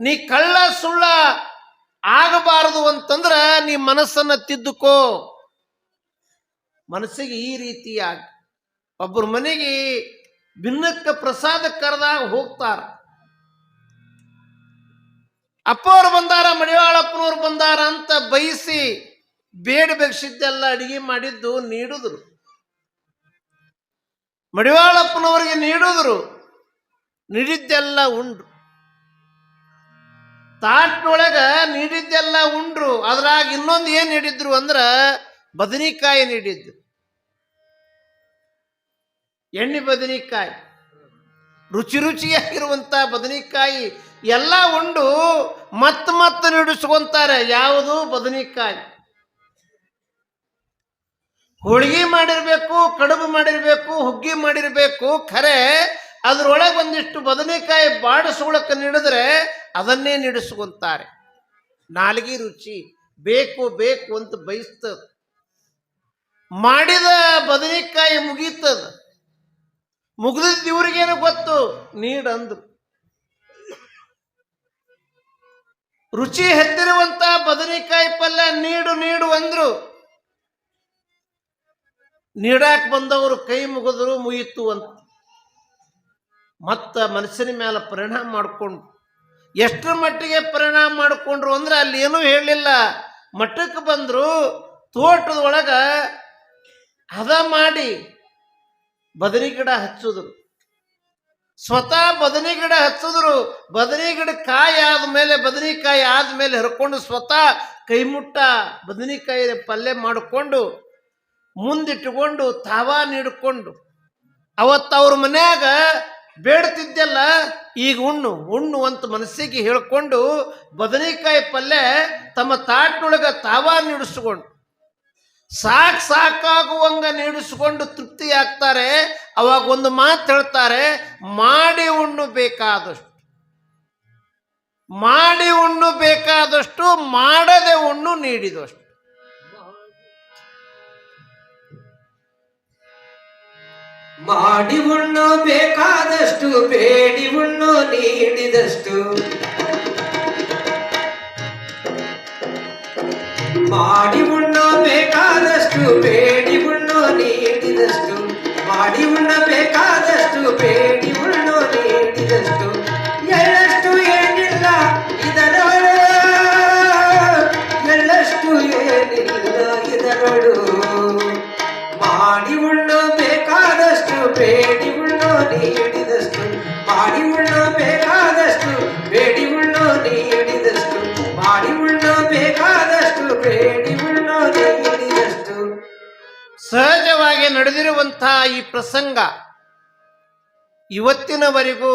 ನೀ ಕಳ್ಳ ಸುಳ್ಳ ಆಗಬಾರದು ಅಂತಂದ್ರ ನೀ ಮನಸ್ಸನ್ನ ತಿದ್ದುಕೋ. ಮನಸ್ಸಿಗೆ ಈ ರೀತಿಯಾಗಿ ಒಬ್ಬರ ಮನೆಗೆ ಭಿನ್ನಕ್ಕ ಪ್ರಸಾದ ಕರೆದಾಗ ಹೋಗ್ತಾರ. ಅಪ್ಪವ್ರು ಬಂದಾರ, ಮಡಿವಾಳಪ್ಪನವ್ರು ಬಂದಾರ ಅಂತ ಬಯಸಿ ಬೇಡ ಬೆಗ್ಸಿದ್ದೆಲ್ಲ ಅಡಿಗೆ ಮಾಡಿದ್ದು ನೀಡಿದ್ರು. ಮಡಿವಾಳಪ್ಪನವರಿಗೆ ನೀಡಿದ್ರು. ನೀಡಿದ್ದೆಲ್ಲ ಉಂಡ್ರು ತಾಟ್ನೊಳಗ ನೀಡಿದ್ದೆಲ್ಲ ಉಂಡ್ರು. ಅದ್ರಾಗ ಇನ್ನೊಂದು ಏನು ನೀಡಿದ್ರು ಅಂದ್ರ ಬದನಿಕಾಯಿ ನೀಡಿದ್ದು. ಎಣ್ಣೆ ಬದನಿಕಾಯಿ. ರುಚಿ ರುಚಿಯಾಗಿರುವಂತ ಬದನಿಕಾಯಿ ಎಲ್ಲ ಉಂಡು ಮತ್ತ ಮತ್ತ ನೀಡಿಸ್ಕೊಂತಾರೆ. ಯಾವುದು? ಬದನಿಕಾಯಿ. ಹೋಳಿಗೆ ಮಾಡಿರ್ಬೇಕು, ಕಡುಬು ಮಾಡಿರ್ಬೇಕು, ಹುಗ್ಗಿ ಮಾಡಿರ್ಬೇಕು, ಖರೆ. ಅದ್ರೊಳಗೆ ಒಂದಿಷ್ಟು ಬದನೆಕಾಯಿ ಬಾಡಿಸೋಳಕ್ಕೆ ನೀಡಿದ್ರೆ ಅದನ್ನೇ ನಡೆಸುವಂತಾರೆ. ನಾಲ್ಗಿ ರುಚಿ, ಬೇಕು ಬೇಕು ಅಂತ ಬಯಸ್ತದ. ಮಾಡಿದ ಬದನೆಕಾಯಿ ಮುಗೀತದ. ಮುಗಿದ ಇವ್ರಿಗೇನು ಗೊತ್ತು? ನೀಡಂದ್ರು ರುಚಿ ಹೆಚ್ಚಿರುವಂತ ಬದನೆಕಾಯಿ ಪಲ್ಯ ನೀಡು ನೀಡು ಅಂದ್ರು. ನೀಡಾಕ್ ಬಂದವರು ಕೈ ಮುಗಿದ್ರು ಮುಗಿತು ಅಂತ. ಮತ್ತ ಮನಸ್ಸಿನ ಮೇಲೆ ಪರಿಣಾಮ ಮಾಡಿಕೊಂಡು ಎಷ್ಟರ ಮಟ್ಟಿಗೆ ಪರಿಣಾಮ ಮಾಡಿಕೊಂಡ್ರು ಅಂದ್ರೆ ಅಲ್ಲಿ ಏನೂ ಹೇಳಲಿಲ್ಲ. ಮಠಕ್ಕೆ ಬಂದ್ರು ತೋಟದೊಳಗೆ ಹದ ಮಾಡಿ ಬದರಿ ಗಿಡ ಹಚ್ಚಿದ್ರು. ಸ್ವತಃ ಬದನಿ ಗಿಡ ಹಚ್ಚಿದ್ರು. ಬದನಿ ಗಿಡ ಕಾಯಿ ಆದ್ಮೇಲೆ ಬದನಿಕಾಯಿ ಆದಮೇಲೆ ಹರ್ಕೊಂಡು ಸ್ವತಃ ಕೈ ಮುಟ್ಟ ಬದನಿಕಾಯಿ ಪಲ್ಯ ಮಾಡಿಕೊಂಡು ಮುಂದಿಟ್ಟುಕೊಂಡು ತಾವ ನೀಡಿಕೊಂಡು ಅವತ್ತು ಅವ್ರ ಮನ್ಯಾಗ ಬೇಡ್ತಿದ್ದೆಲ್ಲ, ಈಗ ಉಣ್ಣು ಉಣ್ಣು ಅಂತ ಮನಸ್ಸಿಗೆ ಹೇಳ್ಕೊಂಡು ಬದನೆಕಾಯಿ ಪಲ್ಯ ತಮ್ಮ ತಾಟ್ನೊಳಗ ತಾವ ನೀಡಿಸ್ಕೊಂಡು, ಸಾಕ್ ಸಾಕಾಗುವಂಗ ನೀಡಿಸ್ಕೊಂಡು ತೃಪ್ತಿ ಆಗ್ತಾರೆ. ಅವಾಗ ಒಂದು ಮಾತು ಹೇಳ್ತಾರೆ, ಮಾಡಿ ಉಣ್ಣು ಬೇಕಾದಷ್ಟು, ಮಾಡಿ ಉಣ್ಣು ಬೇಕಾದಷ್ಟು, ಮಾಡದೆ ಉಣ್ಣು ನೀಡಿದಷ್ಟು. ಮಾಡಿ ಉಣ್ಣು ಬೇಕಾದಷ್ಟು, ಬೇಡಿ ಉಣ್ಣು ನೀಡಿದಷ್ಟು. ಮಾಡಿ ಉಣ್ಣು ಬೇಕಾದಷ್ಟು, ಬೇಡಿ ಉಣ್ಣು ನೀಡಿದಷ್ಟು. ಮಾಡಿ ಉಣ್ಣ ಬೇಕಾದಷ್ಟು, ಬೇಡಿ ಉಣ್ಣು ನಡೆದಿರುವಂತಹ ಈ ಪ್ರಸಂಗ ಇವತ್ತಿನವರೆಗೂ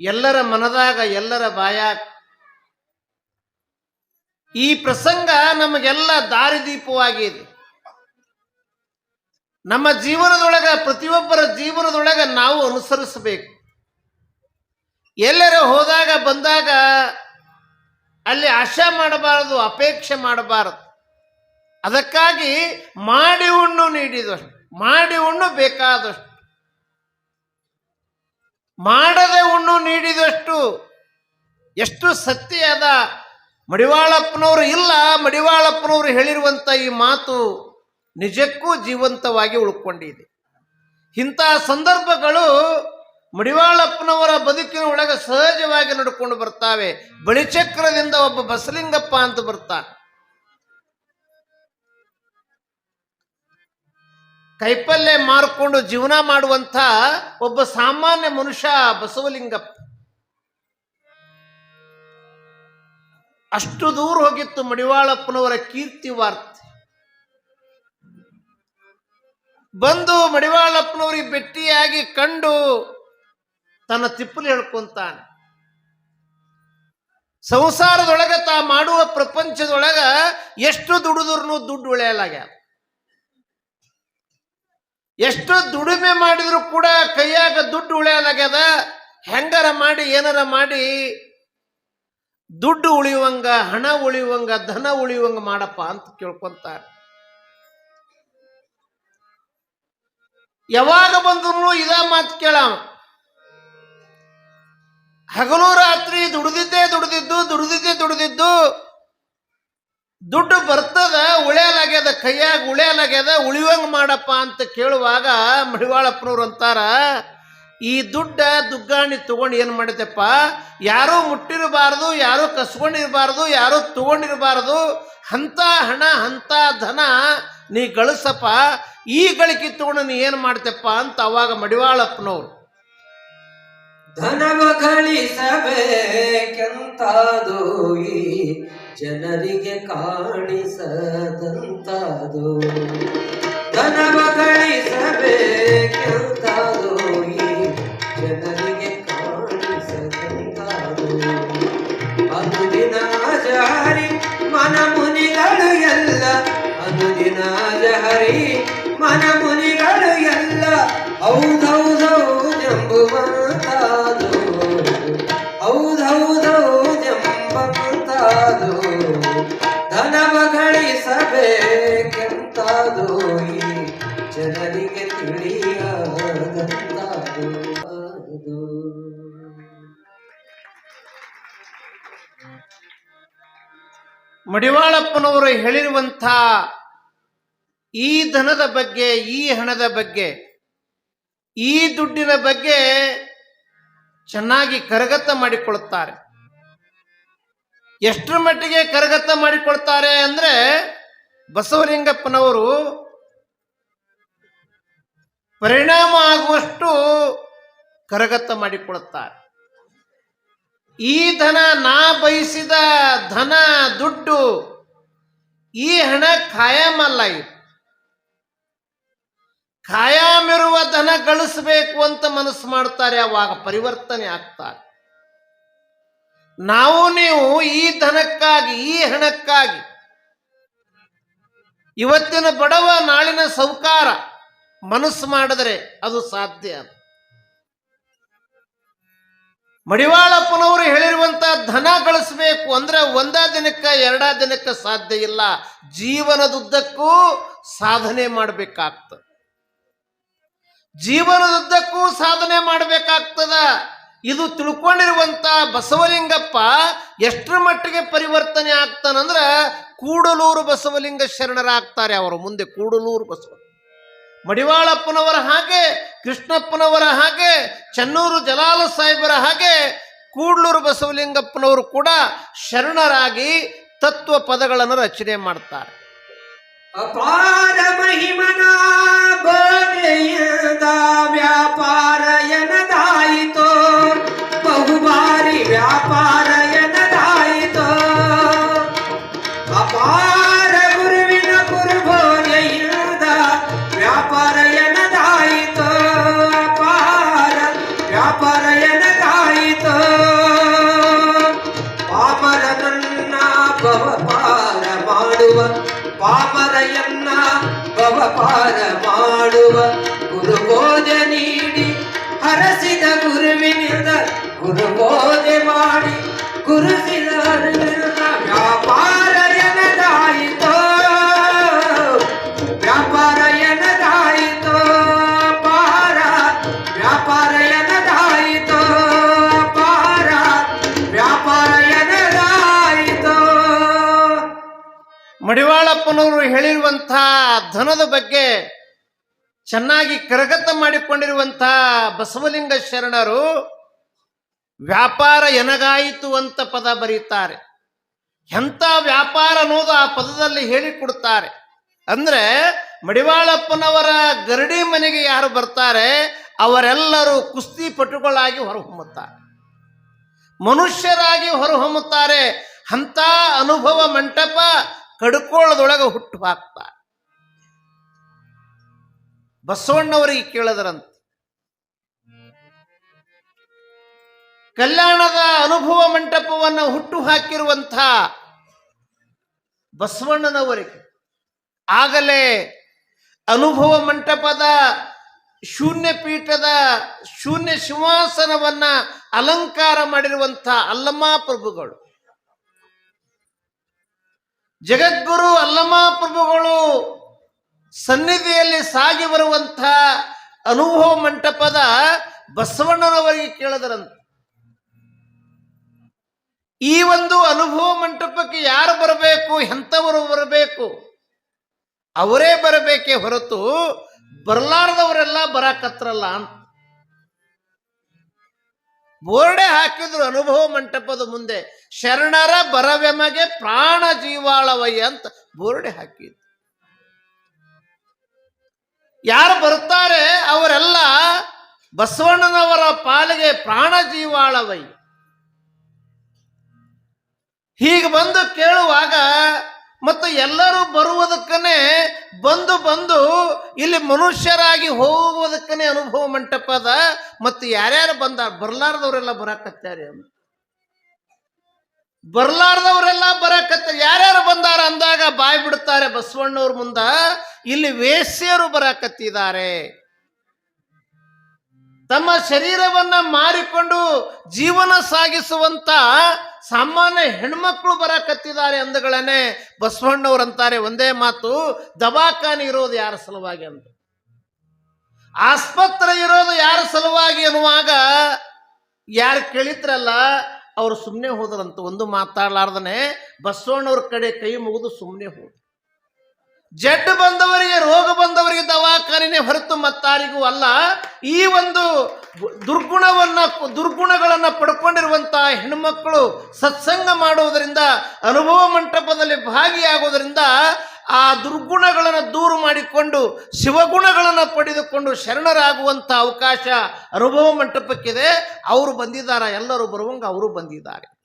ಎಲ್ಲರ ಮನದಾಗ, ಎಲ್ಲರ ಬಾಯಾಗ ಈ ಪ್ರಸಂಗ ನಮಗೆಲ್ಲ ದಾರಿದೀಪವಾಗಿದೆ. ನಮ್ಮ ಜೀವನದೊಳಗ, ಪ್ರತಿಯೊಬ್ಬರ ಜೀವನದೊಳಗ ನಾವು ಅನುಸರಿಸಬೇಕು. ಎಲ್ಲರೂ ಹೋದಾಗ, ಬಂದಾಗ ಅಲ್ಲಿ ಆಶಾ ಮಾಡಬಾರದು, ಅಪೇಕ್ಷೆ ಮಾಡಬಾರದು. ಅದಕ್ಕಾಗಿ ಮಾಡಿ ಉಣ್ಣು ನೀಡಿದಷ್ಟು, ಮಾಡಿ ಉಣ್ಣು ಬೇಕಾದಷ್ಟು. ಮಾಡದೆ ಉಣ್ಣು ನೀಡಿದಷ್ಟು ಎಷ್ಟು ಸತ್ಯ ಅದ ಮಡಿವಾಳಪ್ಪನವರು ಇಲ್ಲ, ಮಡಿವಾಳಪ್ಪನವರು ಹೇಳಿರುವಂತ ಈ ಮಾತು ನಿಜಕ್ಕೂ ಜೀವಂತವಾಗಿ ಉಳ್ಕೊಂಡಿದೆ. ಇಂಥ ಸಂದರ್ಭಗಳು ಮಡಿವಾಳಪ್ಪನವರ ಬದುಕಿನ ಒಳಗೆ ಸಹಜವಾಗಿ ನಡ್ಕೊಂಡು ಬರ್ತಾವೆ. ಬಳಿಚಕ್ರದಿಂದ ಒಬ್ಬ ಬಸಲಿಂಗಪ್ಪ ಅಂತ ಬರ್ತಾನೆ. ಕೈಪಲ್ಯ ಮಾರ್ಕೊಂಡು ಜೀವನ ಮಾಡುವಂಥ ಒಬ್ಬ ಸಾಮಾನ್ಯ ಮನುಷ್ಯ ಬಸವಲಿಂಗಪ್ಪ ಅಷ್ಟು ದೂರ ಹೋಗಿತ್ತು ಮಡಿವಾಳಪ್ಪನವರ ಕೀರ್ತಿ ವಾರ್ತೆ. ಬಂದು ಮಡಿವಾಳಪ್ಪನವರಿಗೆ ಭೇಟಿಯಾಗಿ ಕಂಡು ತನ್ನ ತಿಪ್ಪಲು ಹೇಳ್ಕೊಂತಾನೆ. ಸಂಸಾರದೊಳಗೆ ತಾ ಮಾಡುವ ಪ್ರಪಂಚದೊಳಗ ಎಷ್ಟು ದುಡಿದ್ರು ದುಡ್ಡು ಉಳಿಯಲಾಗ್ಯ ಎಷ್ಟು ದುಡಿಮೆ ಮಾಡಿದ್ರು ಕೂಡ ಕೈಯಾಗ ದುಡ್ಡು ಉಳಿಯಲಾಗ್ಯದ. ಹೆಂಗಾರ ಮಾಡಿ, ಏನಾರ ಮಾಡಿ, ದುಡ್ಡು ಉಳಿಯುವಂಗ, ಹಣ ಉಳಿಯುವಂಗ, ಧನ ಉಳಿಯುವಂಗ ಮಾಡಪ್ಪ ಅಂತ ಕೇಳ್ಕೊಂತಾರೆ. ಯಾವಾಗ ಬಂದ್ರು ಇದ ಮಾತು ಕೇಳ ಹಗಲು ರಾತ್ರಿ ದುಡಿದಿದ್ದೇ ದುಡಿದಿದ್ದು ದುಡಿದಿದ್ದೇ ದುಡಿದಿದ್ದು ದುಡ್ಡು ಬರ್ತದ, ಉಳಿಯಲಾಗ್ಯದ, ಕೈಯಾಗ ಉಳಿಯಲಾಗ್ಯದ ಉಳಿವಂಗ ಮಾಡಪ್ಪ ಅಂತ ಕೇಳುವಾಗ ಮಡಿವಾಳಪ್ಪನವ್ರು ಅಂತಾರ, ಈ ದುಡ್ಡ ದುಗ್ಗಾಣಿ ತಗೊಂಡು ಏನು ಮಾಡಿದೆಪ್ಪ ಯಾರೂ ಮುಟ್ಟಿರಬಾರ್ದು, ಯಾರೂ ಕಸ್ಕೊಂಡಿರಬಾರ್ದು, ಯಾರೂ ತಗೊಂಡಿರಬಾರ್ದು. ಅಂಥ ಹಣ ಅಂಥ ಧನ ನೀ ಗಳಿಸಪ್ಪ. ಈ ಗಳಿಕೆ ತಗೊಂಡು ನೀ ಏನು ಮಾಡ್ತೇಪ್ಪ ಅಂತ ಅವಾಗ ಮಡಿವಾಳಪ್ಪನವ್ರು. ಧನವ ಗಳಿಸಬೇಕೆಂತಾದು ಜನರಿಗೆ ಕಾಣಿಸದಂತಾದು. ಧನವ ಗಳಿಸಬೇಕೆಂತಾದು. ಈ ಜನರಿಗೆ ಕಾಣಿಸದಂತಾದು. ಅನುದಿನ ಜಹರಿ ಮನ ಮುನಿಗಳು ಎಲ್ಲ, ಅನುದಿನ ಜಹರಿ ಮನ ಮುನಿಗಳು ಎಲ್ಲ ಹೌದೌದೌದೆಂಬುವಂತಾದು ಮಡಿವಾಳಪ್ಪನವರು ಹೇಳಿರುವಂಥ ಈ ಧನದ ಬಗ್ಗೆ, ಈ ಹಣದ ಬಗ್ಗೆ, ಈ ದುಡ್ಡಿನ ಬಗ್ಗೆ ಚೆನ್ನಾಗಿ ಕರಗತ ಮಾಡಿಕೊಳ್ಳುತ್ತಾರೆ. ಎಷ್ಟರ ಮಟ್ಟಿಗೆ ಕರಗತ ಮಾಡಿಕೊಳ್ತಾರೆ ಅಂದ್ರೆ ಬಸವಲಿಂಗಪ್ಪನವರು ಪರಿಣಾಮ ಆಗುವಷ್ಟು ಕರಗತ ಮಾಡಿಕೊಳ್ಳುತ್ತಾರೆ. ಈ ಧನ ನಾ ಬಯಸಿದ ಧನ ದುಡ್ಡು ಈ ಹಣ ಖಾಯಂ ಅಲ್ಲ ಇದು. ಖಾಯಂ ಇರುವ ಧನ ಗಳಿಸಬೇಕು ಅಂತ ಮನಸ್ಸು ಮಾಡ್ತಾರೆ, ಅವಾಗ ಪರಿವರ್ತನೆ ಆಗ್ತಾರೆ. ನಾವು ನೀವು ಈ ಧನಕ್ಕಾಗಿ, ಈ ಹಣಕ್ಕಾಗಿ ಇವತ್ತಿನ ಬಡವ ನಾಳಿನ ಸೌಕಾರ ಮನಸ್ಸು ಮಾಡಿದರೆ ಅದು ಸಾಧ್ಯ ಮಡಿವಾಳಪ್ಪನವರು ಹೇಳಿರುವಂಥ ಧನ ಗಳಿಸ್ಬೇಕು ಅಂದ್ರೆ ಒಂದ ದಿನಕ್ಕೆ, ಎರಡ ದಿನಕ್ಕೆ ಸಾಧ್ಯ ಇಲ್ಲ. ಜೀವನದುದ್ದಕ್ಕೂ ಸಾಧನೆ ಮಾಡಬೇಕಾಗ್ತದೆ. ಜೀವನದುದ್ದಕ್ಕೂ ಸಾಧನೆ ಮಾಡಬೇಕಾಗ್ತದ. ಇದು ತಿಳ್ಕೊಂಡಿರುವಂತ ಬಸವಲಿಂಗಪ್ಪ ಎಷ್ಟರ ಮಟ್ಟಿಗೆ ಪರಿವರ್ತನೆ ಆಗ್ತಾನಂದ್ರೆ ಕೂಡಲೂರು ಬಸವಲಿಂಗ ಶರಣರಾಗ್ತಾರೆ ಅವರು. ಮುಂದೆ ಕೂಡಲೂರು ಬಸವ ಮಡಿವಾಳಪ್ಪನವರ ಹಾಗೆ, ಕೃಷ್ಣಪ್ಪನವರ ಹಾಗೆ, ಚನ್ನೂರು ಜಲಾಲ ಸಾಹೇಬರ ಹಾಗೆ, ಕೂಡ್ಲೂರು ಬಸವಲಿಂಗಪ್ಪನವರು ಕೂಡ ಶರಣರಾಗಿ ತತ್ವ ಪದಗಳನ್ನು ರಚನೆ ಮಾಡ್ತಾರೆ. ಅಪಾರ ಮಹಿಮನ ವ್ಯಾಪಾರ ಎನದಾಯಿತೋ ಬಹುಬಾರಿ ವ್ಯಾಪಾರ ಪಾಮರಯನ್ನ ಭವಪಾರ ಮಾಡುವ ಗುರುಬೋಧೆ ನೀಡಿ ಹರಸಿದ ಗುರುವಿನಿಂದ ಗುರುಬೋಧೆ ಮಾಡಿ ಗುರುಸಿದ ಮಡಿವಾಳಪ್ಪನವರು ಹೇಳಿರುವಂತಹ ಧನದ ಬಗ್ಗೆ ಚೆನ್ನಾಗಿ ಕರಗತ ಮಾಡಿಕೊಂಡಿರುವಂತಹ ಬಸವಲಿಂಗ ಶರಣರು ವ್ಯಾಪಾರ ಎನಗಾಯಿತು ಅಂತ ಪದ ಬರೀತಾರೆ. ಎಂಥ ವ್ಯಾಪಾರ ಅನ್ನೋದು ಆ ಪದದಲ್ಲಿ ಹೇಳಿಕೊಡ್ತಾರೆ ಅಂದ್ರೆ ಮಡಿವಾಳಪ್ಪನವರ ಗರಡಿ ಮನೆಗೆ ಯಾರು ಬರ್ತಾರೆ, ಅವರೆಲ್ಲರೂ ಕುಸ್ತಿ ಪಟುಗಳಾಗಿ ಹೊರಹೊಮ್ಮುತ್ತಾರೆ. ಮನುಷ್ಯರಾಗಿ ಹೊರಹೊಮ್ಮುತ್ತಾರೆ. ಅಂಥ ಅನುಭವ ಮಂಟಪ ಕಡ್ಕೋಳದೊಳಗೆ ಹುಟ್ಟು ಹಾಕ್ತಾರೆ ಬಸವಣ್ಣವರಿಗೆ ಕೇಳಿದ್ರಂತ. ಕಲ್ಯಾಣದ ಅನುಭವ ಮಂಟಪವನ್ನು ಹುಟ್ಟು ಹಾಕಿರುವಂಥ ಬಸವಣ್ಣನವರಿಗೆ ಆಗಲೇ ಅನುಭವ ಮಂಟಪದ ಶೂನ್ಯ ಪೀಠದ ಶೂನ್ಯ ಸಿಂಹಾಸನವನ್ನ ಅಲಂಕಾರ ಮಾಡಿರುವಂಥ ಅಲ್ಲಮ್ಮ ಪ್ರಭುಗಳು. ಜಗದ್ಗುರು ಅಲ್ಲಮ್ಮ ಪ್ರಭುಗಳು ಸನ್ನಿಧಿಯಲ್ಲಿ ಸಾಗಿ ಬರುವಂಥ ಅನುಭವ ಮಂಟಪದ ಬಸವಣ್ಣನವರಿಗೆ ಕೇಳಿದರಂತೆ. ಈ ಒಂದು ಅನುಭವ ಮಂಟಪಕ್ಕೆ ಯಾರು ಬರಬೇಕು, ಎಂಥವರು ಬರಬೇಕು? ಅವರೇ ಬರಬೇಕೇ ಹೊರತು ಬರಲಾರ್ದವರೆಲ್ಲ ಬರಾಕತ್ರಲ್ಲ ಅಂತ. ಬೋರ್ಡೆ ಹಾಕಿದ್ರು ಅನುಭವ ಮಂಟಪದ ಮುಂದೆ. ಶರಣರ ಬರವೆಮಗೆ ಪ್ರಾಣ ಜೀವಾಳವಯ್ಯ ಅಂತ ಬೋರ್ಡೆ ಹಾಕಿದ್ರು. ಯಾರು ಬರ್ತಾರೆ ಅವರೆಲ್ಲ ಬಸವಣ್ಣನವರ ಪಾಲಿಗೆ ಪ್ರಾಣ ಜೀವಾಳವೈ ಹೀಗೆ ಬಂದು ಕೇಳುವಾಗ ಮತ್ತು ಎಲ್ಲರೂ ಬರುವುದಕ್ಕನೆ ಬಂದು ಬಂದು ಇಲ್ಲಿ ಮನುಷ್ಯರಾಗಿ ಹೋಗುವುದಕ್ಕನೆ ಅನುಭವ ಮಂಟಪದ ಮತ್ತು ಯಾರ್ಯಾರು ಬಂದ ಬರ್ಲಾರ್ದವರೆಲ್ಲ ಬರಾಕತ್ತಾರೆ ಅಂತ ಬರ್ಲಾರ್ದವರೆಲ್ಲ ಬರಾಕತ್ತ ಯಾರ್ಯಾರು ಬಂದಾರ ಅಂದಾಗ ಬಾಯ್ ಬಿಡ್ತಾರೆ ಬಸವಣ್ಣವ್ರ ಮುಂದ. ಇಲ್ಲಿ ವೇಶ್ಯರು ಬರಾಕತ್ತಿದ್ದಾರೆ. ತಮ್ಮ ಶರೀರವನ್ನ ಮಾರಿಕೊಂಡು ಜೀವನ ಸಾಗಿಸುವಂತ ಸಾಮಾನ್ಯ ಹೆಣ್ಮಕ್ಳು ಬರಕತ್ತಿದ್ದಾರೆ ಅಂದಗಳನ್ನೇ ಬಸವಣ್ಣವ್ರಂತಾರೆ ಒಂದೇ ಮಾತು, ದವಾಖಾನೆ ಇರೋದು ಯಾರ ಸಲುವಾಗಿ ಅಂತ. ಆಸ್ಪತ್ರೆ ಇರೋದು ಯಾರ ಸಲುವಾಗಿ ಅನ್ನುವಾಗ ಯಾರು ಕೇಳಿದ್ರಲ್ಲ, ಅವ್ರು ಸುಮ್ಮನೆ ಹೋದ್ರಂತ. ಒಂದು ಮಾತಾಡ್ಲಾರ್ದನೆ ಬಸವಣ್ಣವ್ರ ಕಡೆ ಕೈ ಮುಗಿದು ಸುಮ್ಮನೆ ಹೋದ್ರು. ಜಡ್ ಬಂದವರಿಗೆ ರೋಗ ಬಂದವರಿಗೆ ದವಾಖಾನೆ ಹೊರತು ಮತ್ತಾರಿಗೂ ಅಲ್ಲ, ಈ ಒಂದು ದುರ್ಗುಣವನ್ನ, ದುರ್ಗುಣಗಳನ್ನು ಪಡ್ಕೊಂಡಿರುವಂತಹ ಹೆಣ್ಮಕ್ಕಳು ಸತ್ಸಂಗ ಮಾಡುವುದರಿಂದ ಅನುಭವ ಮಂಟಪದಲ್ಲಿ ಭಾಗಿಯಾಗುವುದರಿಂದ ಆ ದುರ್ಗುಣಗಳನ್ನು ದೂರು ಮಾಡಿಕೊಂಡು, ಶಿವಗುಣಗಳನ್ನು ಪಡೆದುಕೊಂಡು ಶರಣರಾಗುವಂಥ ಅವಕಾಶ ಅನುಭವ ಮಂಟಪಕ್ಕಿದೆ. ಅವರು ಬಂದಿದ್ದಾರೆ? ಎಲ್ಲರೂ ಬರುವಂಗ ಅವರು ಬಂದಿದ್ದಾರೆ.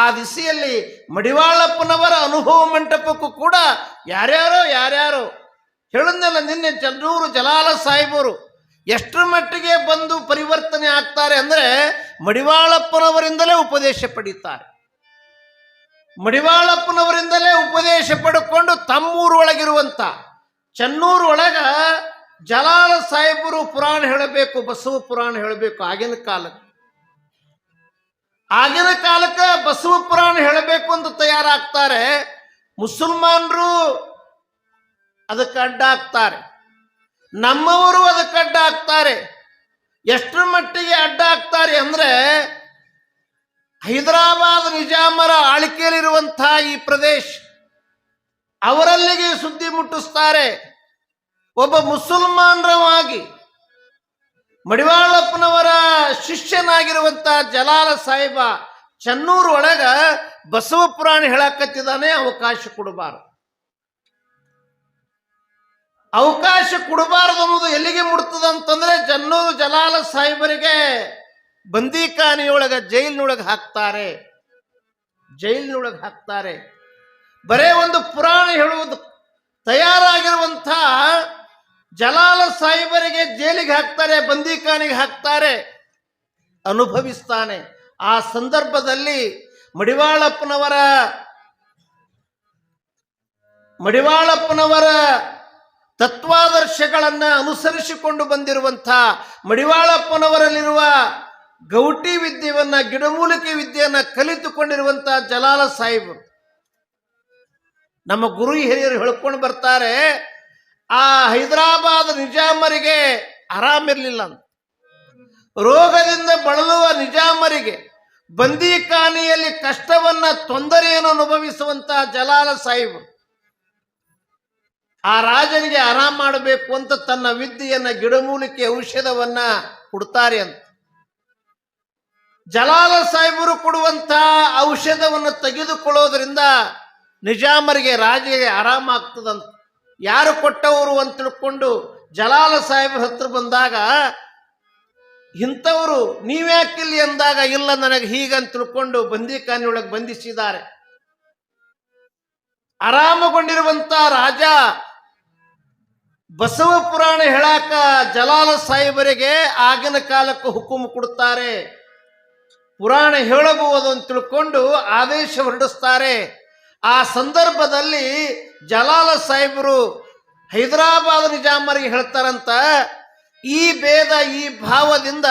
ಆ ದಿಸೆಯಲ್ಲಿ ಮಡಿವಾಳಪ್ಪನವರ ಅನುಭವ ಮಂಟಪಕ್ಕೂ ಕೂಡ ಯಾರ್ಯಾರೋ ಯಾರ್ಯಾರೋ. ಹೇಳಿದ್ನಲ್ಲ ನಿನ್ನೆ ಚಂದ್ರೂರು ಜಲಾಲ ಸಾಹೇಬರು ಎಷ್ಟರ ಮಟ್ಟಿಗೆ ಬಂದು ಪರಿವರ್ತನೆ ಆಗ್ತಾರೆ ಅಂದರೆ ಮಡಿವಾಳಪ್ಪನವರಿಂದಲೇ ಉಪದೇಶ ಪಡೀತಾರೆ. ಮಡಿವಾಳಪ್ಪನವರಿಂದಲೇ ಉಪದೇಶ ಪಡ್ಕೊಂಡು ತಮ್ಮೂರೊಳಗಿರುವಂಥ ಚನ್ನೂರು ಒಳಗ ಜಲಾಲ ಸಾಹೇಬರು ಪುರಾಣ ಹೇಳಬೇಕು, ಬಸವ ಪುರಾಣ ಹೇಳಬೇಕು ಆಗಿನ ಕಾಲಕ್ಕೆ. ಆಗಿನ ಕಾಲಕ್ಕೆ ಬಸವ ಪುರಾಣ ಹೇಳಬೇಕು ಅಂತ ತಯಾರಾಗ್ತಾರೆ. ಮುಸಲ್ಮಾನರು ಅದಕ್ಕೆ ಅಡ್ಡ ಆಗ್ತಾರೆ ನಮ್ಮವರು ಅದಕ್ಕೆ ಅಡ್ಡ ಆಗ್ತಾರೆ ಎಷ್ಟರ ಮಟ್ಟಿಗೆ ಅಡ್ಡ ಆಗ್ತಾರೆ ಅಂದ್ರೆ ಹೈದರಾಬಾದ್ ನಿಜಾಮರ ಆಳ್ಕೆಯಲ್ಲಿರುವಂತಹ ಈ ಪ್ರದೇಶ, ಅವರಲ್ಲಿಗೆ ಸುದ್ದಿ ಮುಟ್ಟಿಸ್ತಾರೆ. ಒಬ್ಬ ಮುಸಲ್ಮಾನರವಾಗಿ ಮಡಿವಾಳಪ್ಪನವರ ಶಿಷ್ಯನಾಗಿರುವಂತ ಜಲಾಲ ಸಾಹೇಬ ಚನ್ನೂರು ಒಳಗ ಬಸವ ಪುರಾಣ ಹೇಳಕತ್ತಿದ್ದಾನೆ ಅವಕಾಶ ಕೊಡಬಾರದು. ಅವಕಾಶ ಕೊಡಬಾರದು ಅನ್ನೋದು ಎಲ್ಲಿಗೆ ಮುಡ್ತದ ಅಂತಂದ್ರೆ ಜನ್ನೂರು ಜಲಾಲ ಸಾಹೇಬರಿಗೆ ಬಂದೀಖಾನೆಯೊಳಗ ಜೈಲಿನೊಳಗೆ ಹಾಕ್ತಾರೆ. ಜೈಲಿನೊಳಗೆ ಹಾಕ್ತಾರೆ. ಬರೇ ಒಂದು ಪುರಾಣ ಹೇಳುವುದು ತಯಾರಾಗಿರುವಂಥ ಜಲಾಲ ಸಾಹೇಬರಿಗೆ ಜೈಲಿಗೆ ಹಾಕ್ತಾರೆ ಬಂದೀಖಾನೆಗೆ ಹಾಕ್ತಾರೆ, ಅನುಭವಿಸ್ತಾನೆ. ಆ ಸಂದರ್ಭದಲ್ಲಿ ಮಡಿವಾಳಪ್ಪನವರ ಮಡಿವಾಳಪ್ಪನವರ ತತ್ವಾದರ್ಶಗಳನ್ನು ಅನುಸರಿಸಿಕೊಂಡು ಬಂದಿರುವಂಥ ಮಡಿವಾಳಪ್ಪನವರಲ್ಲಿರುವ ಗೌಟಿ ವಿದ್ಯೆಯನ್ನ, ಗಿಡಮೂಲಿಕೆ ವಿದ್ಯೆಯನ್ನು ಕಲಿತುಕೊಂಡಿರುವಂಥ ಜಲಾಲ ಸಾಹೇಬರು ನಮ್ಮ ಗುರು ಹಿರಿಯರು ಹೇಳ್ಕೊಂಡು ಬರ್ತಾರೆ ಆ ಹೈದರಾಬಾದ್ ನಿಜಾಮರಿಗೆ ಆರಾಮಿರಲಿಲ್ಲ ಅಂತ ರೋಗದಿಂದ ಬಳಲುವ ನಿಜಾಮರಿಗೆ ಬಂದೀಖಾನೆಯಲ್ಲಿ ಕಷ್ಟವನ್ನ ತೊಂದರೆಯನ್ನು ಅನುಭವಿಸುವಂತ ಜಲಾಲ ಸಾಹೇಬರು ಆ ರಾಜನಿಗೆ ಆರಾಮ ಮಾಡಬೇಕು ಅಂತ ತನ್ನ ವಿದ್ಯೆಯನ್ನ ಗಿಡಮೂಲಿಕೆ ಔಷಧವನ್ನ ಕೊಡ್ತಾರೆ ಅಂತ. ಜಲಾಲ ಸಾಹೇಬರು ಕೊಡುವಂತ ಔಷಧವನ್ನು ತೆಗೆದುಕೊಳ್ಳೋದ್ರಿಂದ ನಿಜಾಮರಿಗೆ ರಾಜಿಗೆ ಆರಾಮಾಗ್ತದಂತ. ಯಾರು ಕೊಟ್ಟವರು ಅಂತ ತಿಳ್ಕೊಂಡು ಜಲಾಲ ಸಾಹೇಬ್ರ ಹತ್ರ ಬಂದಾಗ, ಇಂಥವರು ನೀವ್ಯಾಕಿಲ್ಲಿ ಅಂದಾಗ ಇಲ್ಲ ನನಗೆ ಹೀಗಂತ ತಿಳ್ಕೊಂಡು ಬಂದೀಖಾನೆಯೊಳಗೆ ಬಂಧಿಸಿದ್ದಾರೆ. ಆರಾಮಗೊಂಡಿರುವಂತ ರಾಜ ಬಸವ ಪುರಾಣ ಹೇಳಾಕ ಜಲಾಲ ಸಾಹೇಬರಿಗೆ ಆಗಿನ ಕಾಲಕ್ಕೆ ಹುಕುಂ ಕೊಡುತ್ತಾರೆ ಪುರಾಣ ಹೇಳಬಹುದು ಅಂತ ತಿಳ್ಕೊಂಡು ಆದೇಶ ಹೊರಡಿಸ್ತಾರೆ. ಆ ಸಂದರ್ಭದಲ್ಲಿ ಜಲಾಲ ಸಾಹೇಬರು ಹೈದರಾಬಾದ್ ನಿಜಾಮರಿಗೆ ಹೇಳ್ತಾರಂತ, ಈ ಭೇದ, ಈ ಭಾವದಿಂದ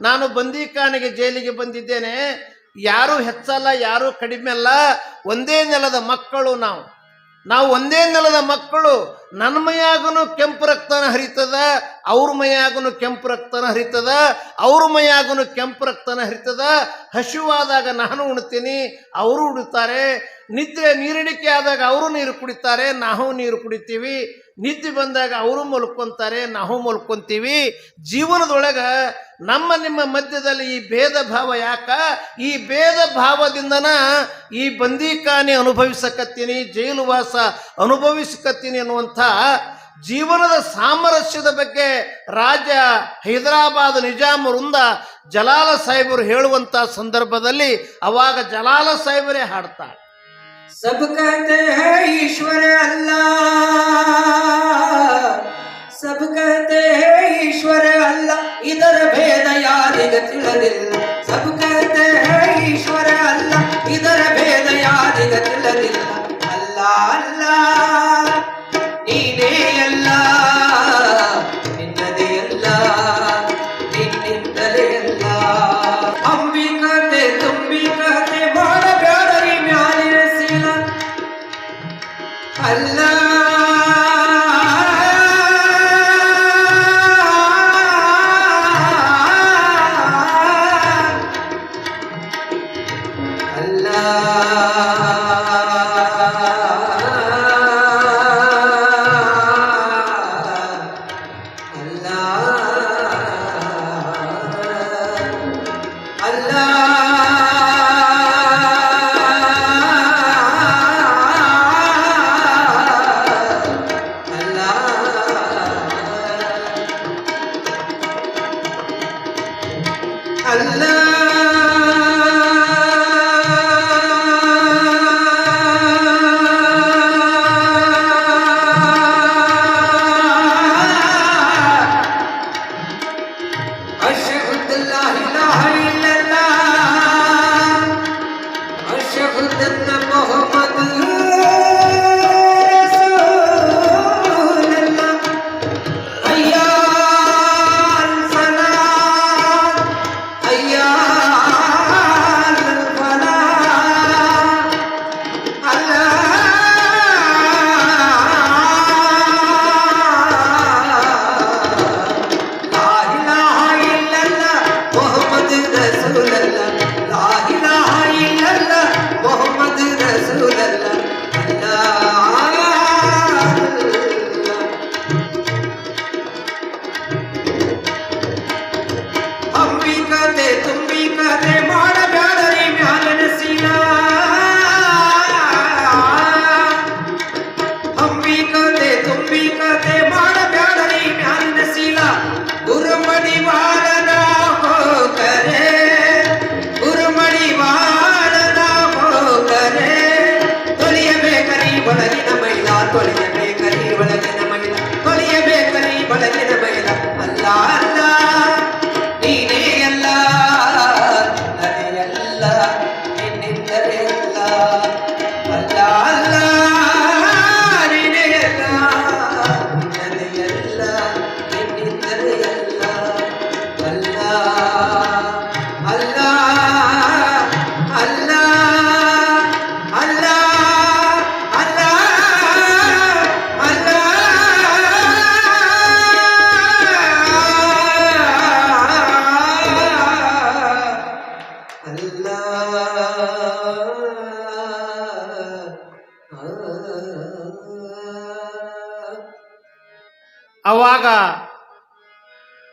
ನಾನು ಬಂದೀಕಾನಿಗೆ ಜೈಲಿಗೆ ಬಂದಿದ್ದೇನೆ. ಯಾರೂ ಹೆಚ್ಚಲ್ಲ, ಯಾರೂ ಕಡಿಮೆ ಅಲ್ಲ. ಒಂದೇ ನೆಲದ ಮಕ್ಕಳು ನಾವು. ನಾವು ಒಂದೇ ನೆಲದ ಮಕ್ಕಳು. ನನ್ನ ಮೈಯಾಗನು ಕೆಂಪು ರಕ್ತನ ಹರಿತದ, ಅವ್ರ ಮೈಯಾಗನು ಕೆಂಪು ರಕ್ತನ ಹರಿತದ, ಅವ್ರ ಮೈಯಾಗನು ಕೆಂಪು ರಕ್ತನ ಹರಿತದ. ಹಸಿವಾದಾಗ ನಾನು ಉಣ್ತೀನಿ, ಅವರು ಉಡುತ್ತಾರೆ. ನಿದ್ರೆ ನೀರಿಣಿಕೆ ಆದಾಗ ಅವರು ನೀರು ಕುಡಿತಾರೆ, ನಾವು ನೀರು ಕುಡಿತೀವಿ. ನಿದ್ದೆ ಬಂದಾಗ ಅವರು ಮಲ್ಕೊಂತಾರೆ, ನಾವು ಮಲ್ಕೊಂತೀವಿ. ಜೀವನದೊಳಗೆ ನಮ್ಮ ನಿಮ್ಮ ಮಧ್ಯದಲ್ಲಿ ಈ ಭೇದ ಭಾವ ಯಾಕ? ಈ ಭೇದ ಭಾವದಿಂದನ ಈ ಬಂದಿಖಾನೆ ಅನುಭವಿಸಕತ್ತೀನಿ ಜೈಲುವಾಸ ಅನುಭವಿಸಕತ್ತೀನಿ ಅನ್ನುವಂಥ ಜೀವನದ ಸಾಮರಸ್ಯದ ಬಗ್ಗೆ ರಾಜ ಹೈದರಾಬಾದ್ ನಿಜಾಮ್ ವೃಂದ ಜಲಾಲ ಸಾಹೇಬರು ಹೇಳುವಂತ ಸಂದರ್ಭದಲ್ಲಿ ಅವಾಗ ಜಲಾಲ ಸಾಹೇಬರೇ ಹಾಡ್ತಾರೆ ಈಶ್ವರ ಅಲ್ಲ. ಸಬ್ಕತೆ ಈಶ್ವರ ಅಲ್ಲ. ಇದರ ಭೇದ ಯಾರಿಗ ತಿಳಿದಿಲ್ಲ. ಸಬ್ಕತೆ Allah.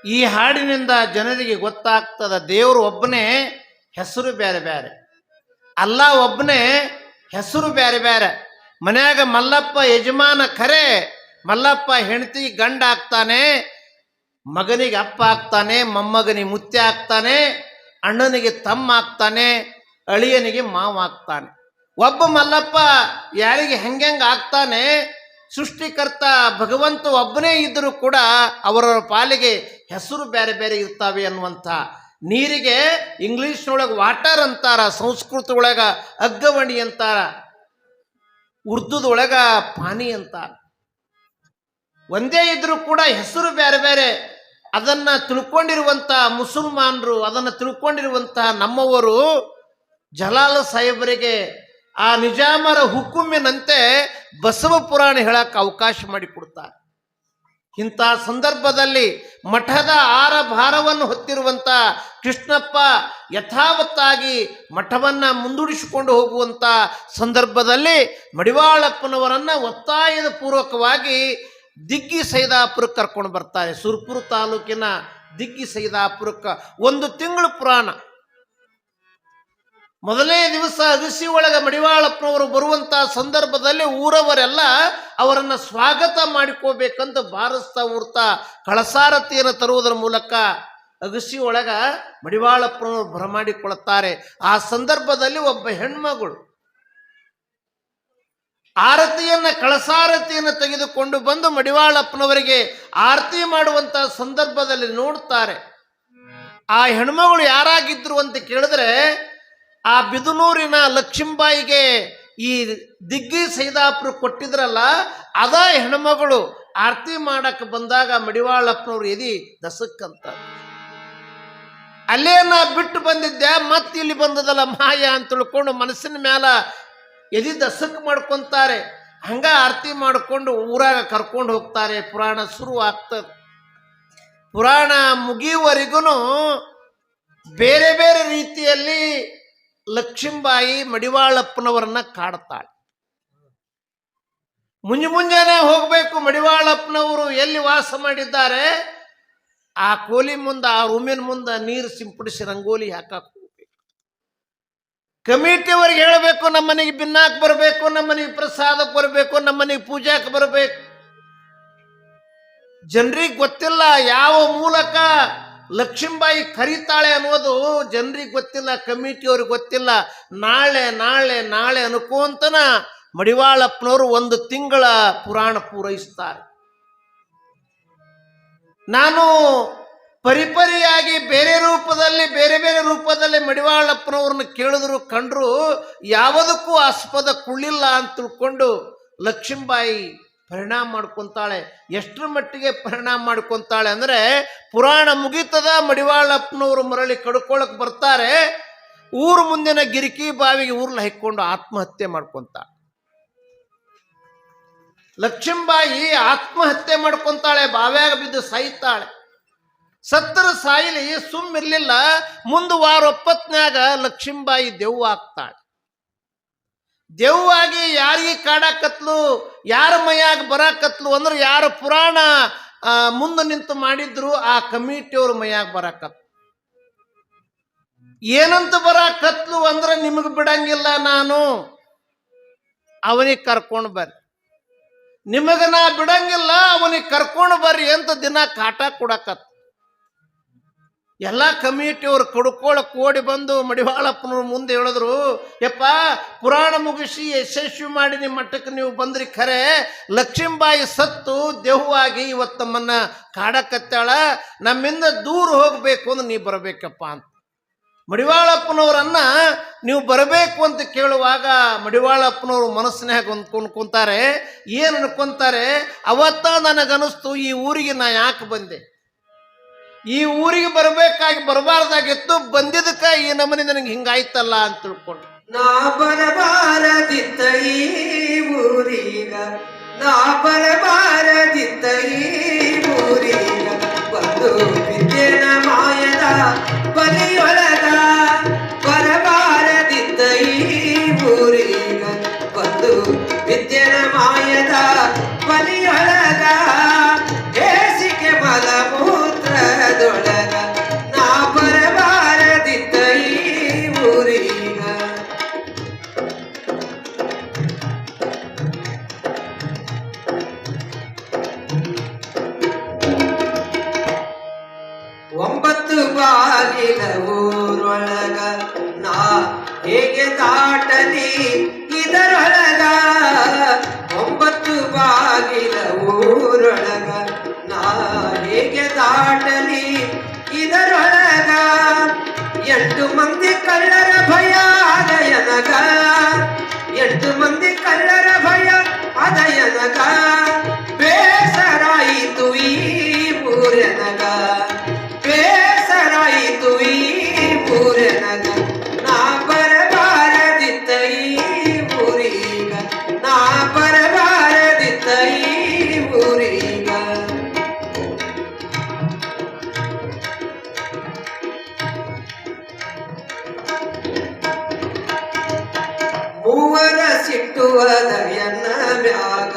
ಈ ಹಾಡಿನಿಂದ ಜನರಿಗೆ ಗೊತ್ತಾಗ್ತದ ದೇವರು ಒಬ್ಬನೇ ಹೆಸರು ಬೇರೆ ಬೇರೆ ಅಲ್ಲ ಒಬ್ಬನೇ ಹೆಸರು ಬೇರೆ ಬೇರೆ ಮನ್ಯಾಗ ಮಲ್ಲಪ್ಪ ಯಜಮಾನ ಖರೆ, ಮಲ್ಲಪ್ಪ ಹೆಂಡತಿ ಗಂಡ ಆಗ್ತಾನೆ, ಮಗನಿಗೆ ಅಪ್ಪ ಆಗ್ತಾನೆ, ಮೊಮ್ಮಗನಿಗೆ ಮುತ್ತೆ ಆಗ್ತಾನೆ, ಅಣ್ಣನಿಗೆ ತಮ್ಮ ಆಗ್ತಾನೆ, ಅಳಿಯನಿಗೆ ಮಾವ ಆಗ್ತಾನೆ. ಒಬ್ಬ ಮಲ್ಲಪ್ಪ ಯಾರಿಗೆ ಹೆಂಗೆಂಗೆ ಆಗ್ತಾನೆ ಸೃಷ್ಟಿಕರ್ತ ಭಗವಂತ ಒಬ್ಬನೇ ಇದ್ದರೂ ಕೂಡ ಅವರ ಪಾಲಿಗೆ ಹೆಸರು ಬೇರೆ ಬೇರೆ ಇರ್ತಾವೆ ಅನ್ನುವಂಥ ನೀರಿಗೆ ಇಂಗ್ಲೀಷ್ನೊಳಗೆ ವಾಟರ್ ಅಂತಾರ ಸಂಸ್ಕೃತ ಒಳಗೆ ಅಗ್ಗವಣಿ ಅಂತಾರ, ಉರ್ದುದೊಳಗ ಪಾನಿ ಅಂತಾರ. ಒಂದೇ ಇದ್ರೂ ಕೂಡ ಹೆಸರು ಬೇರೆ ಬೇರೆ, ಅದನ್ನ ತಿಳ್ಕೊಂಡಿರುವಂಥ ಮುಸಲ್ಮಾನರು, ಅದನ್ನು ತಿಳ್ಕೊಂಡಿರುವಂಥ ನಮ್ಮವರು ಜಲಾಲ ಸಾಹೇಬರಿಗೆ ಆ ನಿಜಾಮರ ಹುಕುಮಿನಂತೆ ಬಸವ ಪುರಾಣ ಹೇಳಕ್ಕೆ ಅವಕಾಶ ಮಾಡಿಕೊಡ್ತಾರೆ ಇಂಥ ಸಂದರ್ಭದಲ್ಲಿ ಮಠದ ಆರ ಭಾರವನ್ನು ಹೊತ್ತಿರುವಂಥ ಕೃಷ್ಣಪ್ಪ ಯಥಾವತ್ತಾಗಿ ಮಠವನ್ನು ಮುಂದೂಡಿಸಿಕೊಂಡು ಹೋಗುವಂಥ ಸಂದರ್ಭದಲ್ಲಿ ಮಡಿವಾಳಪ್ಪನವರನ್ನು ಒತ್ತಾಯದ ಪೂರ್ವಕವಾಗಿ ದಿಗ್ಗಿ ಸೈದಾಪುರಕ್ಕೆ ಕರ್ಕೊಂಡು ಬರ್ತಾರೆ. ಸುರ್ಪುರ ತಾಲೂಕಿನ ದಿಗ್ಗಿ ಸೈದಾಪುರಕ್ಕೆ ಒಂದು ತಿಂಗಳು ಪುರಾಣ. ಮೊದಲನೇ ದಿವಸ ಅಗಸಿ ಒಳಗೆ ಮಡಿವಾಳಪ್ಪನವರು ಬರುವಂತಹ ಸಂದರ್ಭದಲ್ಲಿ ಊರವರೆಲ್ಲ ಅವರನ್ನು ಸ್ವಾಗತ ಮಾಡಿಕೋಬೇಕಂತ ಬಾರಿಸ್ತಾ ಊರ್ತಾ ಕಳಸಾರತಿಯನ್ನು ತರುವುದರ ಮೂಲಕ ಅಗಸಿ ಒಳಗ ಮಡಿವಾಳಪ್ಪನವರು ಬರಮಾಡಿಕೊಳ್ಳುತ್ತಾರೆ. ಆ ಸಂದರ್ಭದಲ್ಲಿ ಒಬ್ಬ ಹೆಣ್ಮಗಳು ಆರತಿಯನ್ನ, ಕಳಸಾರತಿಯನ್ನು ತೆಗೆದುಕೊಂಡು ಬಂದು ಮಡಿವಾಳಪ್ಪನವರಿಗೆ ಆರತಿ ಮಾಡುವಂತಹ ಸಂದರ್ಭದಲ್ಲಿ ನೋಡ್ತಾರೆ. ಆ ಹೆಣ್ಮಗಳು ಯಾರಾಗಿದ್ರು ಅಂತ ಕೇಳಿದ್ರೆ ಆ ಬಿದುನೂರಿನ ಲಕ್ಷ್ಮೀಬಾಯಿಗೆ ಈ ದಿಗ್ಗಿ ಸೈದಾಪುರ ಕೊಟ್ಟಿದ್ರಲ್ಲ, ಅದ ಹೆಣ್ಮಗಳು ಆರತಿ ಮಾಡಕ್ಕೆ ಬಂದಾಗ ಮಡಿವಾಳಪ್ಪನವ್ರು ಎದಿ ದಸಕ್ಕಂತ. ಅಲ್ಲೇ ನಾ ಬಿಟ್ಟು ಬಂದಿದ್ದೆ, ಮತ್ತೆ ಇಲ್ಲಿ ಬಂದದಲ್ಲ ಮಾಯ ಅಂತ ತಿಳ್ಕೊಂಡು ಮನಸ್ಸಿನ ಮ್ಯಾಲ ಎದಿ ದಸಕ್ ಮಾಡ್ಕೊಂತಾರೆ. ಹಂಗ ಆರತಿ ಮಾಡಿಕೊಂಡು ಊರಾಗ ಕರ್ಕೊಂಡು ಹೋಗ್ತಾರೆ. ಪುರಾಣ ಶುರು ಆಗ್ತದೆ. ಪುರಾಣ ಮುಗಿಯುವರೆಗೂ ಬೇರೆ ಬೇರೆ ರೀತಿಯಲ್ಲಿ ಲಕ್ಷ್ಮೀಬಾಯಿ ಮಡಿವಾಳಪ್ಪನವರನ್ನ ಕಾಡ್ತಾಳೆ. ಮುಂಜು ಮುಂಜಾನೆ ಹೋಗಬೇಕು ಮಡಿವಾಳಪ್ಪನವರು ಎಲ್ಲಿ ವಾಸ ಮಾಡಿದ್ದಾರೆ? ಆ ಕೋಲಿ ಮುಂದೆ, ಆ ರೂಮಿನ ಮುಂದೆ ನೀರು ಸಿಂಪಡಿಸಿ ರಂಗೋಲಿ ಹಾಕಕ್ ಹೋಗ್ಬೇಕು. ಕಮಿಟಿಯವರಿಗೆ ಹೇಳಬೇಕು, ನಮ್ಮನೆಗೆ ಬಿನ್ನಾಕ್ ಬರಬೇಕು, ನಮ್ಮನೆಗೆ ಪ್ರಸಾದಕ್ಕೆ ಬರಬೇಕು, ನಮ್ಮನೆಗೆ ಪೂಜಾಕ್ಕೆ ಬರಬೇಕು. ಜನರಿಗೆ ಗೊತ್ತಿಲ್ಲ ಯಾವ ಮೂಲಕ ಲಕ್ಷ್ಮೀಬಾಯಿ ಕರೀತಾಳೆ ಅನ್ನೋದು ಜನರಿಗೆ ಗೊತ್ತಿಲ್ಲ, ಕಮಿಟಿಯವ್ರಿಗೆ ಗೊತ್ತಿಲ್ಲ. ನಾಳೆ ನಾಳೆ ನಾಳೆ ಅನ್ಕೋಂತನ ಮಡಿವಾಳಪ್ಪನವರು ಒಂದು ತಿಂಗಳ ಪುರಾಣ ಪೂರೈಸ್ತಾರೆ. ನಾನು ಪರಿಪರಿಯಾಗಿ ಬೇರೆ ರೂಪದಲ್ಲಿ, ಬೇರೆ ಬೇರೆ ರೂಪದಲ್ಲಿ ಮಡಿವಾಳಪ್ಪನವ್ರನ್ನ ಕೇಳಿದ್ರು, ಕಂಡ್ರು ಯಾವುದಕ್ಕೂ ಆಸ್ಪದ ಕುಳ್ಳಿಲ್ಲ ಅಂತ ತಿಳ್ಕೊಂಡು ಲಕ್ಷ್ಮೀಬಾಯಿ ಪರಿಣಾಮ ಮಾಡ್ಕೊಂತಾಳೆ. ಎಷ್ಟರ ಮಟ್ಟಿಗೆ ಪರಿಣಾಮ ಮಾಡ್ಕೊಂತಾಳೆ ಅಂದ್ರೆ ಪುರಾಣ ಮುಗೀತದ ಮಡಿವಾಳಪ್ಪನವರು ಮರಳಿ ಕಡ್ಕೊಳಕ್ ಬರ್ತಾರೆ. ಊರು ಮುಂದಿನ ಗಿರಿಕಿ ಬಾವಿಗೆ ಊರ್ಲ ಹಾಕೊಂಡು ಆತ್ಮಹತ್ಯೆ ಮಾಡ್ಕೊಂತಾಳೆ ಲಕ್ಷ್ಮೀಬಾಯಿ ಆತ್ಮಹತ್ಯೆ ಮಾಡ್ಕೊಂತಾಳೆ, ಬಾವ್ಯಾಗ ಬಿದ್ದು ಸಾಯ್ತಾಳೆ. ಸತ್ತರ ಸಾಯಿಲಿ ಸುಮ್ಮಿರ್ಲಿಲ್ಲ. ಮುಂದೆ ವಾರ ಒಪ್ಪತ್ನ್ಯಾಗ ಲಕ್ಷ್ಮೀಬಾಯಿ ದೆವ್ವ ಆಗ್ತಾಳೆ. ದೆವ್ವಾಗಿ ಯಾರಿಗೆ ಕಾಡಾಕತ್ಲು, ಯಾರ ಮೈಯಾಗ ಬರಾಕತ್ಲು ಅಂದ್ರೆ ಯಾರ ಪುರಾಣ ಮುಂದೆ ನಿಂತು ಮಾಡಿದ್ರು ಆ ಕಮಿಟಿಯವ್ರ ಮೈಯಾಗ ಬರಾಕತ್ ಏನಂತ ಬರಾಕತ್ಲು ಅಂದ್ರೆ ನಿಮಗೆ ಬಿಡಂಗಿಲ್ಲ ನಾನು. ಅವನಿಗೆ ಕರ್ಕೊಂಡು ಬರ್ರಿ. ನಿಮಗೆ ನಾ ಬಿಡಂಗಿಲ್ಲ, ಅವನಿಗೆ ಕರ್ಕೊಂಡು ಬರ್ರಿ ಅಂತ ದಿನ ಕಾಟ ಕೊಡಕತ್ ಎಲ್ಲ ಕಮಿಟಿಯವರು ಕಡ್ಕೊಳಕ್ ಕೋಡಿ ಬಂದು ಮಡಿವಾಳಪ್ಪನವ್ರು ಮುಂದೆ ಹೇಳಿದ್ರು, ಯಪ್ಪ, ಪುರಾಣ ಮುಗಿಸಿ ಯಶಸ್ವಿ ಮಾಡಿ ನಿಮ್ಮ ಮಟ್ಟಕ್ಕೆ ನೀವು ಬಂದ್ರಿ ಖರೆ. ಲಕ್ಷ್ಮೀಬಾಯಿ ಸತ್ತು ದೇಹವಾಗಿ ಇವತ್ತು ನಮ್ಮನ್ನ ಕಾಡಕತ್ತಾಳ. ನಮ್ಮಿಂದ ದೂರ ಹೋಗ್ಬೇಕು ಅಂದ್ರೆ ನೀವು ಬರಬೇಕಪ್ಪ ಅಂತ. ಮಡಿವಾಳಪ್ಪನವರನ್ನ ನೀವು ಬರಬೇಕು ಅಂತ ಕೇಳುವಾಗ ಮಡಿವಾಳಪ್ಪನವರು ಮನಸ್ಸಿನಾಗ ಅಂದ್ಕೊಂಡು ಕುಂತಾರೆ. ಏನು ಅನ್ಕೊಂತಾರೆ? ಅವತ್ತ ನನಗನಿಸ್ತು ಈ ಊರಿಗೆ ನಾ ಯಾಕೆ ಬಂದೆ? ಈ ಊರಿಗೆ ಬರಬೇಕಾಗಿ ಬರಬಾರ್ದಾಗಿತ್ತು, ಬಂದಿದ್ದಕ್ಕ ಈ ನಮನಿ ನನಗೆ ಹಿಂಗಾಯ್ತಲ್ಲ ಅಂತ ತಿಳ್ಕೊಂಡು ನಾ ಬರಬಾರದಿತ್ತ ಈ ಊರಿಗ, ನಾ ಬರಬಾರದಿತ್ತ ಈ ಊರೀಗ, ಬಂದು ವಿದ್ಯೆನ ಮಾಯದ, ಬಲಿಯೊಳಗ ಬರಬಾರದಿತ್ತ ಈ ಊರಿಗ, ಬಂದು ವಿದ್ಯೆನ ಮಾಯದ, ಬಲಿಯೊಳಗ ಹೇಗೆ ದಾಟಲಿ ಇದರೊಳಗ ಒಂಬತ್ತು ಬಾಗಿಲ ಊರೊಳಗ ನಾ ಹೇಗೆ ದಾಟಲಿ ಇದರೊಳಗ ಎಂಟು ಮಂದಿ ಕಳ್ಳರ ಭಯ ಅದಯನಗ ಎಂಟು ಮಂದಿ ಕಳ್ಳರ ಭಯ ಅದಯನಗ ಮೂವರ ಸಿಟ್ಟುವ ದಯನ್ನ ಮ್ಯಾಗ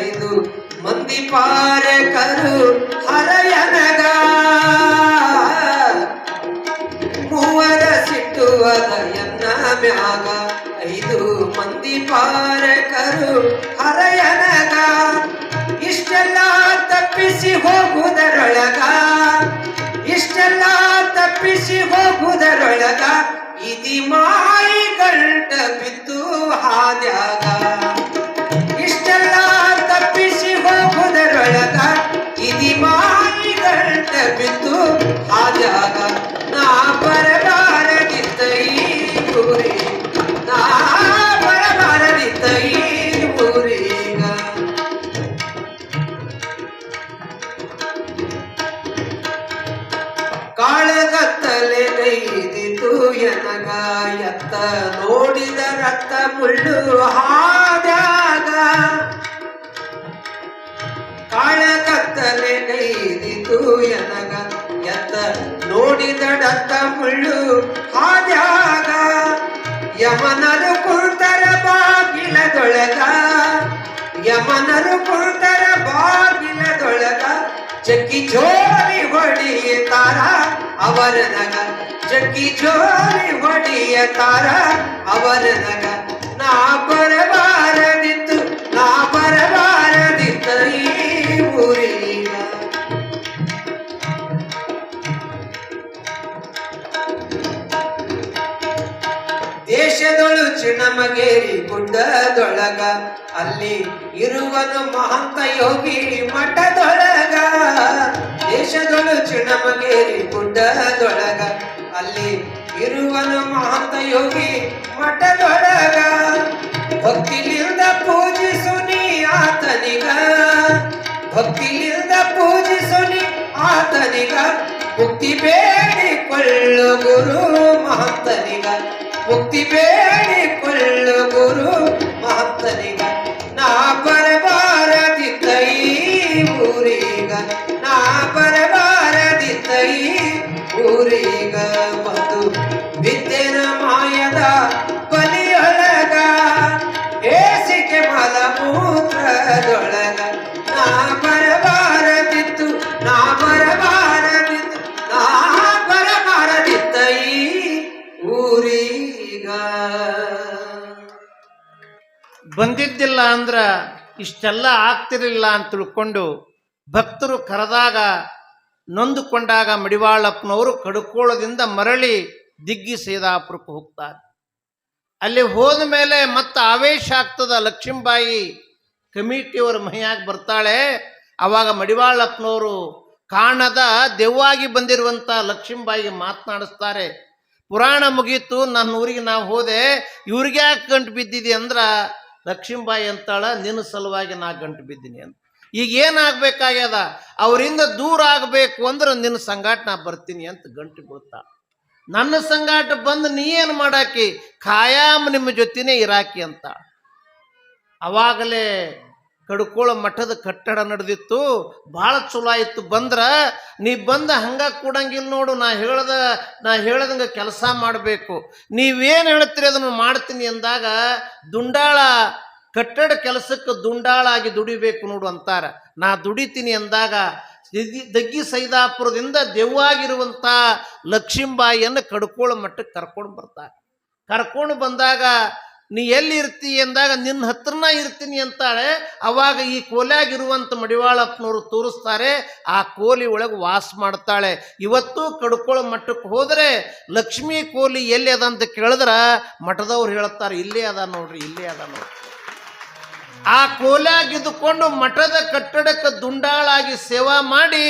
ಇದು. ಮಂದಿ ಪಾರಕರು ಹರಯನಗ. ಹೂವರ ಸಿಟ್ಟುವ ದಯನ್ನ ಮ್ಯಾಗ ಐದು. ಮಂದಿ ಪಾರಕರು ಹರಯನಗ. ಇಷ್ಟೆಲ್ಲ ತಪ್ಪಿಸಿ ಹೋಗುವುದರೊಳಗ. ಇಷ್ಟೆಲ್ಲ ತಪ್ಪಿಸಿ ಹೋಗುವುದರೊಳಗ ಇದಿ ಮಾಯಿ ಗಂಟ ಬಿದ್ದು ಹಾದ್ಯಾಗ? ಇಷ್ಟೆಲ್ಲ ತಪ್ಪಿಸಿ ಹೋಗುವುದರೊಳಗ ಇದಿ ಮಾಯಿ ಗಂಟ ಬಿದ್ದು ಹಾದ್ಯಾಗ? ನಾ ಬರಬಾರದಿದ್ದ ಈ ಊರಿ, ನಾ ಬರಬಾರದಿದ್ದ ಈ ಊರಿಗ. ಕಾಳಗತ್ತಲೆ ಕೈದಿತು ಎನಗ ಎತ್ತ ನೋಡಿದ ರಕ್ತ ಮುಳ್ಳು ಹಾದಾಗ ಕಾಳ ಕತ್ತಲೆ ನೈದಿತು ಎನಗ ಎತ್ತ ನೋಡಿದ ರಕ್ತ ಮುಳ್ಳು ಹಾದಾಗ ಯಮನರು ಕುರ್ತರ ಬಾಗಿಲದೊಳಗ, ಯಮನರು ಕುರ್ತರ ಬಾಗಿಲದೊಳಗ, ಚಕ್ಕಿ ಜೋರಿ ಹೊಡಿಯ ತಾರ ಅವರ ನಗ. ಚಕ್ಕಿ ಜೋರಿ ಹೊಡಿಯ ತಾರ ಅವರ ನಗ. ನಾ ಬರಬಾರದಿತ್ತು ನಾ ಬರಬಾರದಿತ್ತ ಈ ಊರಿಗ ದೇಶದೊಳು ಚಿಣಮಗೇರಿ ಗುಡ್ಡದೊಳಗ, ಅಲ್ಲಿ ಇರುವನು ಮಹಂತ ಯೋಗಿ ಮಠದೊಳಗ. ದೇಶದೊಳು ಚಿಣಮಗೇರಿ ಗುಡ್ಡದೊಳಗ ಇರುವನು ಮಹಂತ ಯೋಗಿ ಮಠದೊಳಗ. ಭಕ್ತಿಲಿಂದ ಪೂಜಿಸು ನೀ ಆತನಿಗ. ಭಕ್ತಿಲಿಂದ ಪೂಜಿಸು ನೀ ಆತನಿಗ. ಮುಕ್ತಿ ಬೇಡಿಕೊಳ್ಳು ಗುರು ಮಹಂತನಿಗ ಮುಕ್ತಿ ಬೇಡಿಕೊಳ್ಳು ಗುರು ಮಹಂತನಿಗ ನಾ ಬರಬಾರದಿದ್ದ ಈ ಊರಿಗ. ನಾ ಬರಬಾರದಿದ್ದ ಈ ಊರಿಗ ಬಂದು ಬಂದಿದ್ದಿಲ್ಲ ಅಂದ್ರ ಇಷ್ಟೆಲ್ಲ ಆಗ್ತಿರಲಿಲ್ಲ ಅಂತ ತಿಳ್ಕೊಂಡು ಭಕ್ತರು ಕರೆದಾಗ ನೊಂದುಕೊಂಡಾಗ ಮಡಿವಾಳಪ್ಪನವರು ಕಡುಕೋಳದಿಂದ ಮರಳಿ ದಿಗ್ಗಿ ಸೇದಾಪುರಕ್ಕೆ ಹೋಗ್ತಾರೆ. ಅಲ್ಲಿ ಹೋದ ಮೇಲೆ ಮತ್ತೆ ಆವೇಶ ಆಗ್ತದ ಲಕ್ಷ್ಮೀಬಾಯಿ ಕಮಿಟಿಯವರ ಮೈಯಾಗಿ ಬರ್ತಾಳೆ. ಅವಾಗ ಮಡಿವಾಳಪ್ಪನವರು ಕಾಣದ ದೆವ್ವಾಗಿ ಬಂದಿರುವಂಥ ಲಕ್ಷ್ಮೀಬಾಯಿಗೆ ಮಾತನಾಡಿಸ್ತಾರೆ. ಪುರಾಣ ಮುಗೀತು ನನ್ನ ಊರಿಗೆ ನಾವು ಹೋದೆ ಇವ್ರಿಗೆ ಯಾಕೆ ಗಂಟು ಬಿದ್ದಿದೆ ಅಂದ್ರ ಲಕ್ಷ್ಮೀಬಾಯಿ ಅಂತಾಳ, ನಿನ್ನ ಸಲುವಾಗಿ ನಾ ಗಂಟು ಬಿದ್ದೀನಿ ಅಂತ. ಈಗ ಏನಾಗಬೇಕಾಗ್ಯದ? ಅವರಿಂದ ದೂರ ಆಗಬೇಕು ಅಂದ್ರೆ ನಿನ್ನ ಸಂಗಾಟ ನಾ ಬರ್ತೀನಿ ಅಂತ ಗಂಟು ಗೊತ್ತ ನನ್ನ ಸಂಗಾಟ ಬಂದು ನೀ ಏನು ಮಾಡಾಕಿ? ಖಾಯಾಮ್ ನಿಮ್ಮ ಜೊತೆನೇ ಇರಾಕಿ ಅಂತ. ಅವಾಗಲೇ ಕಡ್ಕೋಳ ಮಠದ ಕಟ್ಟಡ ನಡೆದಿತ್ತು, ಭಾಳ ಚಲೋ ಆಯಿತು. ಬಂದ್ರ ನೀ ಬಂದ ಹಂಗ ಕೂಡಂಗಿಲ್ಲ ನೋಡು, ನಾ ಹೇಳ್ದ, ನಾ ಹೇಳ್ದಂಗೆ ಕೆಲಸ ಮಾಡಬೇಕು. ನೀವೇನು ಹೇಳ್ತೀರಿ ಅದನ್ನು ಮಾಡ್ತೀನಿ ಅಂದಾಗ, ದುಂಡಾಳ, ಕಟ್ಟಡ ಕೆಲಸಕ್ಕೆ ದುಂಡಾಳಾಗಿ ದುಡಿಬೇಕು ನೋಡು ಅಂತಾರೆ. ನಾ ದುಡಿತೀನಿ ಅಂದಾಗ ದಿಗ್ಗಿ- ಸೈದಾಪುರದಿಂದ ದೆವ್ವಾಗಿರುವಂಥ ಲಕ್ಷ್ಮೀಬಾಯಿಯನ್ನು ಕಡ್ಕೋಳ ಮಟ್ಟಕ್ಕೆ ಕರ್ಕೊಂಡು ಬರ್ತಾರೆ. ಕರ್ಕೊಂಡು ಬಂದಾಗ ನೀ ಎಲ್ಲಿ ಇರ್ತಿ ಅಂದಾಗ ನಿನ್ನ ಹತ್ರನ ಇರ್ತೀನಿ ಅಂತಾಳೆ. ಅವಾಗ ಈ ಕೋಲ್ಯಾಗಿರುವಂಥ ಮಡಿವಾಳಪ್ಪನವರು ತೋರಿಸ್ತಾರೆ. ಆ ಕೋಲಿ ಒಳಗೆ ವಾಸ ಮಾಡ್ತಾಳೆ. ಇವತ್ತು ಕಡ್ಕೊಳ್ಳೋ ಮಠಕ್ಕೆ ಹೋದರೆ ಲಕ್ಷ್ಮೀ ಕೋಲಿ ಎಲ್ಲಿ ಅದ ಅಂತ ಕೇಳಿದ್ರೆ ಮಠದವ್ರು ಹೇಳ್ತಾರೆ ಇಲ್ಲೇ ಅದ ನೋಡ್ರಿ, ಇಲ್ಲೇ ಅದ ನೋಡ್ರಿ. ಆ ಕೋಲಾಗಿದ್ದುಕೊಂಡು ಮಠದ ಕಟ್ಟಡಕ್ಕೆ ದುಂಡಾಳಾಗಿ ಸೇವಾ ಮಾಡಿ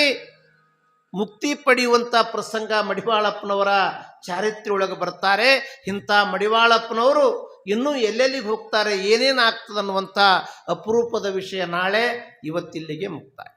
ಮುಕ್ತಿ ಪಡೆಯುವಂಥ ಪ್ರಸಂಗ ಮಡಿವಾಳಪ್ಪನವರ ಚಾರಿತ್ರ್ಯ ಒಳಗೆ ಬರ್ತಾರೆ. ಇಂಥ ಮಡಿವಾಳಪ್ಪನವರು ಇನ್ನೂ ಎಲ್ಲೆಲ್ಲಿಗೆ ಹೋಗ್ತಾರೆ ಏನೇನು ಆಗ್ತದೆ ಅನ್ನುವಂಥ ಅಪರೂಪದ ವಿಷಯ ನಾಳೆ ಇವತ್ತಿಲ್ಲಿಗೆ ಮುಕ್ತಾಯ.